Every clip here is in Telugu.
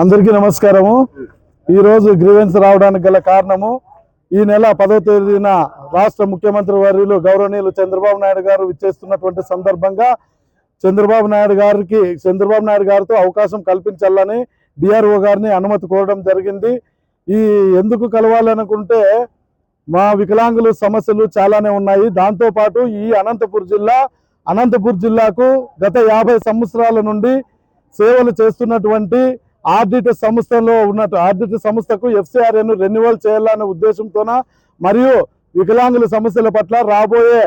అందరికీ నమస్కారము. ఈరోజు గ్రీవెన్స్ రావడానికి గల కారణము ఈ నెల పదో తేదీన రాష్ట్ర ముఖ్యమంత్రి వర్యులు గౌరవనీయులు చంద్రబాబు నాయుడు గారు విచ్చేస్తున్నటువంటి సందర్భంగా చంద్రబాబు నాయుడు గారికి చంద్రబాబు నాయుడు గారితో అవకాశం కల్పించాలని డిఆర్ఓ గారిని అనుమతి కోరడం జరిగింది. ఈ ఎందుకు కలవాలనుకుంటే మా వికలాంగుల సమస్యలు చాలానే ఉన్నాయి. దాంతో పాటు ఈ అనంతపురం జిల్లా అనంతపూర్ జిల్లాకు గత యాభై సంవత్సరాల నుండి సేవలు చేస్తున్నటువంటి ఆర్డిట్ సంస్థలో ఉన్న ఆర్డిట్ సంస్థకు ఎఫ్సిఆర్ఏను రెన్యువల్ చేయాలనే ఉద్దేశంతోన మరియు వికలాంగుల సమస్యల పట్ల రాబోయే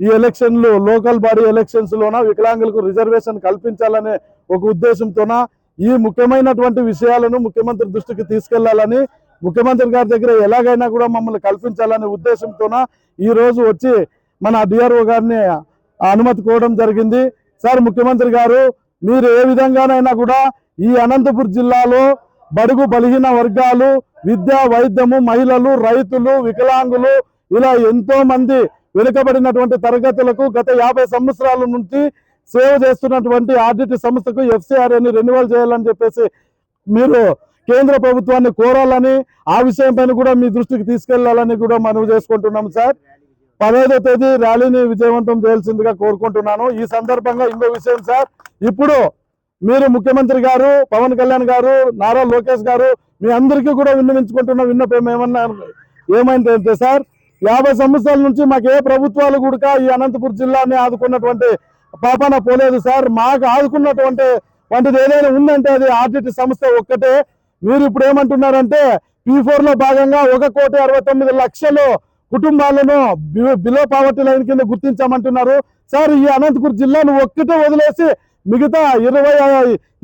ఈ ఎలక్షన్లు లోకల్ బాడీ ఎలక్షన్స్లోన వికలాంగులకు రిజర్వేషన్ కల్పించాలనే ఒక ఉద్దేశంతోన ఈ ముఖ్యమైనటువంటి విషయాలను ముఖ్యమంత్రి దృష్టికి తీసుకెళ్ళాలని ముఖ్యమంత్రి గారి దగ్గర ఎలాగైనా కూడా మమ్మల్ని కల్పించాలనే ఉద్దేశంతోన ఈ రోజు వచ్చి మన డిఆర్ఓ గారిని అనుమతి కోవడం జరిగింది. సార్ ముఖ్యమంత్రి గారు మీరు ఏ విధంగానైనా కూడా ఈ అనంతపురం జిల్లాలో బడుగు బలిగిన వర్గాలు విద్య వైద్యము మహిళలు రైతులు వికలాంగులు ఇలా ఎంతో మంది వెనుకబడినటువంటి తరగతులకు గత యాభై సంవత్సరాల నుంచి సేవ చేస్తున్నటువంటి ఆర్డిటి సంస్థకు ఎఫ్సిఆర్ఏని రెన్యువల్ చేయాలని చెప్పేసి మీరు కేంద్ర ప్రభుత్వాన్ని కోరాలని ఆ విషయం పైన కూడా మీ దృష్టికి తీసుకెళ్ళాలని కూడా మనవి చేసుకుంటున్నాం సార్. పదహైదో తేదీ ర్యాలీని విజయవంతం చేయాల్సిందిగా కోరుకుంటున్నాను. ఈ సందర్భంగా ఇంకో విషయం సార్ ఇప్పుడు మీరు ముఖ్యమంత్రి గారు పవన్ కళ్యాణ్ గారు నారా లోకేష్ గారు మీ అందరికీ కూడా విన్నవించుకుంటున్న విన్నపం ఏమన్నా ఏమైందంటే సార్ యాభై సంవత్సరాల నుంచి మాకు ఏ ప్రభుత్వాలు కూడా ఈ అనంతపురం జిల్లాని ఆదుకున్నటువంటి పాపాన పోలేదు సార్. మాకు ఆదుకున్నటువంటి వంటిది ఏదైనా ఉందంటే అది ఆర్టీటీ సంస్థ ఒక్కటే. మీరు ఇప్పుడు ఏమంటున్నారంటే పీ ఫోర్లో భాగంగా ఒక కోటి అరవై తొమ్మిది లక్షలు కుటుంబాలను బి- బిలో పావర్టీ లైన్ కింద గుర్తించామంటున్నారు. సార్ ఈ అనంతపురం జిల్లాను ఒక్కటే వదిలేసి మిగతా ఇరవై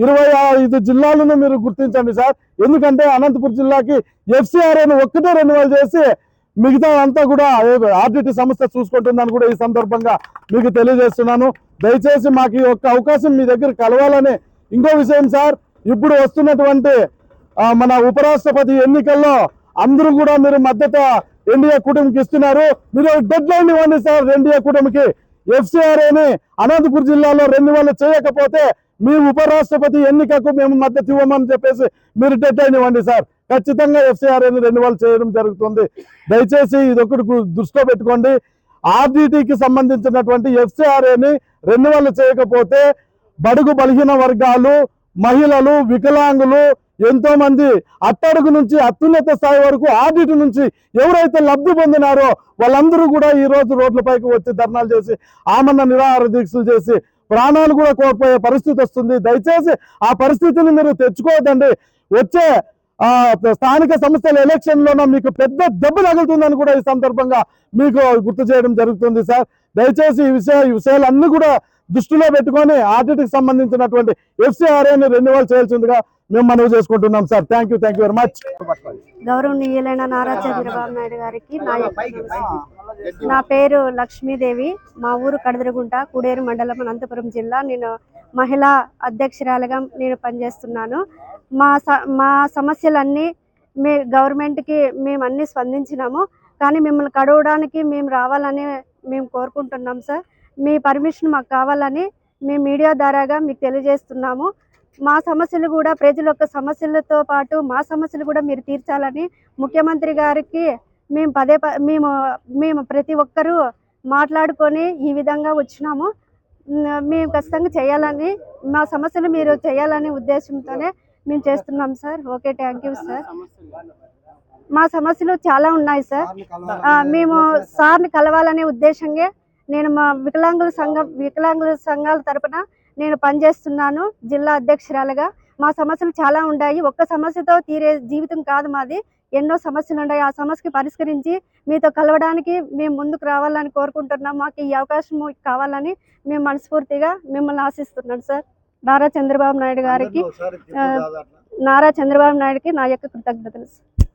ఇరవై ఐదు జిల్లాలను మీరు గుర్తించండి సార్. ఎందుకంటే అనంతపురం జిల్లాకి ఎఫ్సిఆర్ఏను ఒక్కటే రెన్యువల్ చేసి మిగతా అంతా కూడా ఆర్డిటి సంస్థ చూసుకుంటుందని కూడా ఈ సందర్భంగా మీకు తెలియజేస్తున్నాను. దయచేసి మాకు ఈ ఒక్క అవకాశం మీ దగ్గర కలవాలని ఇంకో విషయం సార్ ఇప్పుడు వస్తున్నటువంటి మన ఉపరాష్ట్రపతి ఎన్నికల్లో అందరూ కూడా మీరు మద్దతు ఎన్డీఏ కూటమికి ఇస్తున్నారు. మీరు డెడ్ లైన్ ఇవ్వండి సార్ ఎన్డీఏ కూటమికి. ఎఫ్సిఆర్ఏని అనంతపురం జిల్లాలో రెన్యువల్ చేయకపోతే మీ ఉపరాష్ట్రపతి ఎన్నికకు మేము మద్దతు ఇవ్వమని చెప్పేసి మీరు డెడ్ లైన్ ఇవ్వండి సార్. ఖచ్చితంగా ఎఫ్సిఆర్ఏని రెన్యువల్ చేయడం జరుగుతుంది. దయచేసి ఇది ఒకటి దృష్టిలో పెట్టుకోండి. ఆర్డిటికి సంబంధించినటువంటి ఎఫ్సిఆర్ఏని రెన్యువల్ చేయకపోతే బడుగు బలహీన వర్గాలు మహిళలు వికలాంగులు ఎంతో మంది అట్టడుగు నుంచి అత్యున్నత స్థాయి వరకు ఆడిట్ నుంచి ఎవరైతే లబ్ధి పొందినారో వాళ్ళందరూ కూడా ఈ రోజు రోడ్లపైకి వచ్చి ధర్నాలు చేసి ఆమన్న నిరాహార దీక్షలు చేసి ప్రాణాలు కూడా కోల్పోయే పరిస్థితి వస్తుంది. దయచేసి ఆ పరిస్థితిని మీరు తెచ్చుకోవద్దండి. వచ్చే స్థానిక సంస్థల ఎలక్షన్లోనూ మీకు పెద్ద దెబ్బ తగులుతుందని కూడా ఈ సందర్భంగా మీకు గుర్తు చేయడం జరుగుతుంది సార్. దయచేసి ఈ విషయ ఈ విషయాలన్నీ కూడా దృష్టిలో పెట్టుకొని ఆర్డిటికి సంబంధించినటువంటి ఎఫ్సీఆర్ఏని రెన్యువల్ చేయాల్సిందిగా మేము మనవి చేసుకుంటున్నాం sir. Thank you thank you very much గౌరవనీయులైన నారా చంద్రబాబు నాయుడు గారికి నా నా పేరు లక్ష్మీదేవి. మా ఊరు కడదరగుంట కుడేరు మండలం అనంతపురం జిల్లా. నేను మహిళా అధ్యక్షురాలుగా నేను పనిచేస్తున్నాను. మా స మా సమస్యలన్నీ మీ గవర్నమెంట్కి మేము అన్నీ స్పందించినాము. కానీ మిమ్మల్ని కడవడానికి మేము రావాలని మేము కోరుకుంటున్నాం సార్. మీ పర్మిషన్ మాకు కావాలని మేము మీడియా ద్వారాగా మీకు తెలియజేస్తున్నాము. మా సమస్యలు కూడా ప్రజల యొక్క సమస్యలతో పాటు మా సమస్యలు కూడా మీరు తీర్చాలని ముఖ్యమంత్రి గారికి మేము పదే మేము మేము ప్రతి ఒక్కరూ మాట్లాడుకొని ఈ విధంగా వచ్చినాము. మేము ఖచ్చితంగా చేయాలని మా సమస్యలు మీరు చేయాలనే ఉద్దేశంతోనే మేము చేస్తున్నాం sir. Okay thank you sir. మా సమస్యలు చాలా ఉన్నాయి సార్. మేము సార్ని కలవాలనే ఉద్దేశంగా నేను మా వికలాంగుల సంఘం వికలాంగుల సంఘాల తరపున నేను పనిచేస్తున్నాను జిల్లా అధ్యక్షురాలుగా. మా సమస్యలు చాలా ఉన్నాయి. ఒక్క సమస్యతో తీరే జీవితం కాదు మాది. ఎన్నో సమస్యలు ఉన్నాయి. ఆ సమస్యకి పరిష్కరించి మీతో కలవడానికి మేము ముందుకు రావాలని కోరుకుంటున్నాం. మాకు ఈ అవకాశం కావాలని మేము మనస్ఫూర్తిగా మిమ్మల్ని ఆశిస్తున్నాను సార్. నారా చంద్రబాబు నాయుడు గారికి నారా చంద్రబాబు నాయుడుకి నా యొక్క కృతజ్ఞతలు సార్.